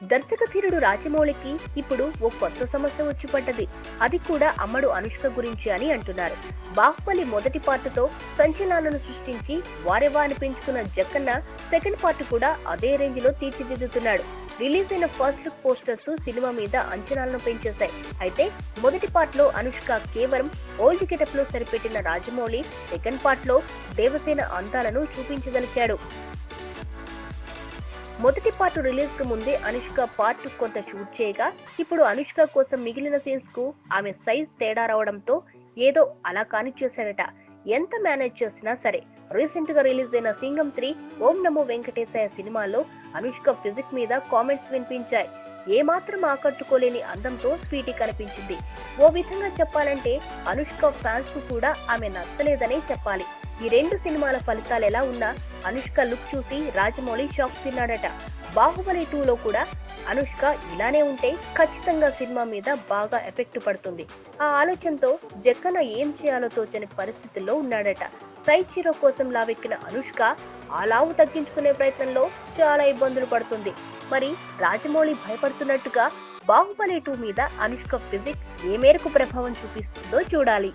దర్శకధీరుడు రాజమౌళికి ఇప్పుడు ఓ కొత్త సమస్య వచ్చి పడ్డది అది కూడా అమ్మడు అనుష్క గురించి అని అంటున్నారు. బాహుబలి మొదటి పార్టుతో సంచలనాలను సృష్టించి వారెవా వారిని పెంచుకున్న జక్కన్న సెకండ్ పార్ట్ కూడా అదే రేంజ్లో తీర్చిదిద్దుతున్నాడు. రిలీజ్ అయిన ఫస్ట్ లుక్ పోస్టర్స్ సినిమా మీద అంచనాలను పెంచేశాయి. అయితే మొదటి పార్ట్లో అనుష్క కేవలం ఓల్డ్ గెటప్లో సరిపెట్టిన రాజమౌళి సెకండ్ పార్ట్లో దేవసేన అందాలను చూపించదలిచాడు. మొదటి పార్ట్ రిలీజ్కు ముందే అనుష్క పార్ట్ కొంత షూట్ చేయగా ఇప్పుడు అనుష్క కోసం మిగిలిన సీన్స్కు ఆమె సైజ్ తేడా రావడంతో ఏదో అలా కాని చేశాడట. ఎంత మేనేజ్ చేసినా సరే రీసెంట్గా రిలీజ్ అయిన సింగం త్రీ ఓం నమో వెంకటేశాయ సినిమాలో అనుష్క ఫిజిక్ మీద కామెంట్స్ వినిపించాయి. ఏమాత్రం ఆకట్టుకోలేని అందంతో స్వీటీ కనిపించింది. ఓ విధంగా చెప్పాలంటే అనుష్క ఫ్యాన్స్కు కూడా ఆమె నచ్చలేదనే చెప్పాలి. ఈ రెండు సినిమాల ఫలితాలు ఎలా ఉన్నా అనుష్క లుక్ చూసి రాజమౌళి షాక్ తిన్నాడట. బాహుబలి టూలో కూడా అనుష్క ఇలానే ఉంటే ఖచ్చితంగా సినిమా మీద బాగా ఎఫెక్ట్ పడుతుంది. ఆ ఆలోచనతో జక్కన ఏం చేయాలో తోచని పరిస్థితుల్లో ఉన్నాడట. సైడ్ చీరో కోసం లావెక్కిన అనుష్క ఆ లావు తగ్గించుకునే ప్రయత్నంలో చాలా ఇబ్బందులు పడుతుంది. మరి రాజమౌళి భయపడుతున్నట్టుగా బాహుబలి టూ మీద అనుష్క ఫిజిక్ ఏ మేరకు ప్రభావం చూపిస్తుందో చూడాలి.